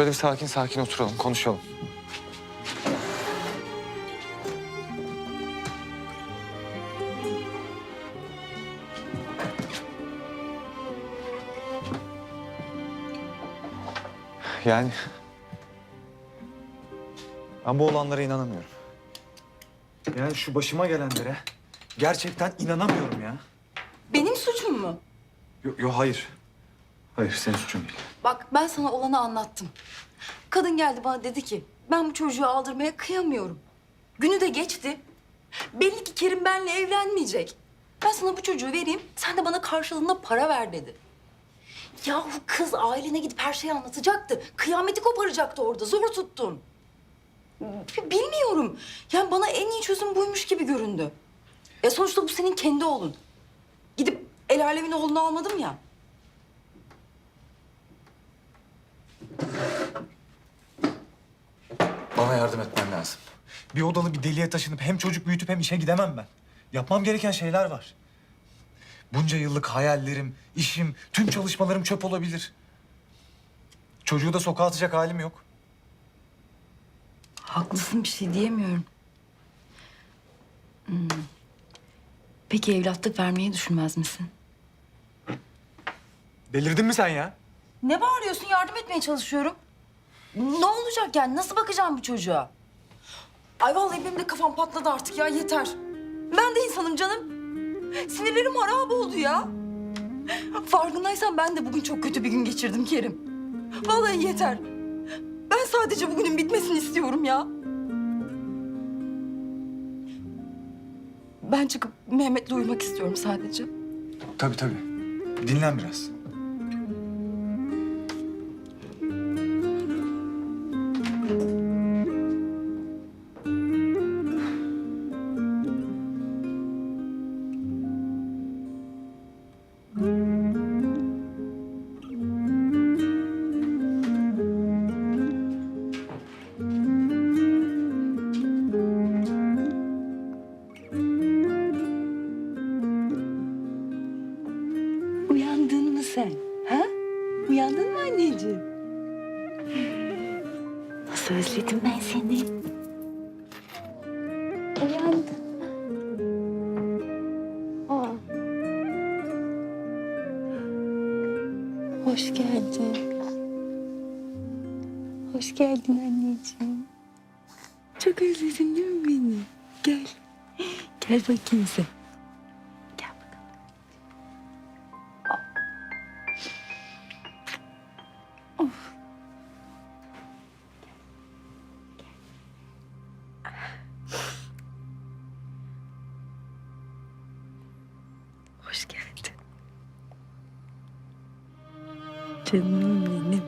Şöyle bir sakin sakin oturalım, konuşalım. Yani... Ben bu olanlara inanamıyorum. Yani şu başıma gelenlere gerçekten inanamıyorum ya. Benim suçum mu? Yok yo, hayır. Hayır senin suçun değil. Bak ben sana olanı anlattım. Kadın geldi bana dedi ki ben bu çocuğu aldırmaya kıyamıyorum. Günü de geçti. Belli ki Kerim benimle evlenmeyecek. Ben sana bu çocuğu vereyim, sen de bana karşılığında para ver dedi. Yahu kız ailene gidip her şeyi anlatacaktı. Kıyameti koparacaktı orada, zor tuttum. B- Bilmiyorum. Yani bana en iyi çözüm buymuş gibi göründü. Ya sonuçta bu senin kendi oğlun. Gidip el alemin oğlunu almadım ya. Bana yardım etmen lazım. Bir odalı bir deliğe taşınıp hem çocuk büyütüp hem işe gidemem ben. Yapmam gereken şeyler var. Bunca yıllık hayallerim, işim, tüm çalışmalarım çöp olabilir. Çocuğu da sokağa atacak halim yok. Haklısın bir şey diyemiyorum. Hmm. Peki evlatlık vermeyi düşünmez misin? Delirdin mi sen ya? Ne bağırıyorsun? Yardım etmeye çalışıyorum. Ne olacak yani? Nasıl bakacağım bu çocuğa? Ay vallahi benim de kafam patladı artık ya yeter. Ben de insanım canım. Sinirlerim harap oldu ya. Farkındaysan ben de bugün çok kötü bir gün geçirdim Kerim. Vallahi yeter. Ben sadece bugünün bitmesini istiyorum ya. Ben çıkıp Mehmet'le uyumak istiyorum sadece. Tabii tabii. Dinlen biraz. Uyandın mı sen? Ha? Uyandın mı anneciğim? Nasıl özledim ben seni. Uyandın Hoş geldin. Hoş geldin anneciğim. Çok özledin değil mi beni? Gel. Gel bakayım sen. Gel bakalım. Hoş geldin. Canım benim.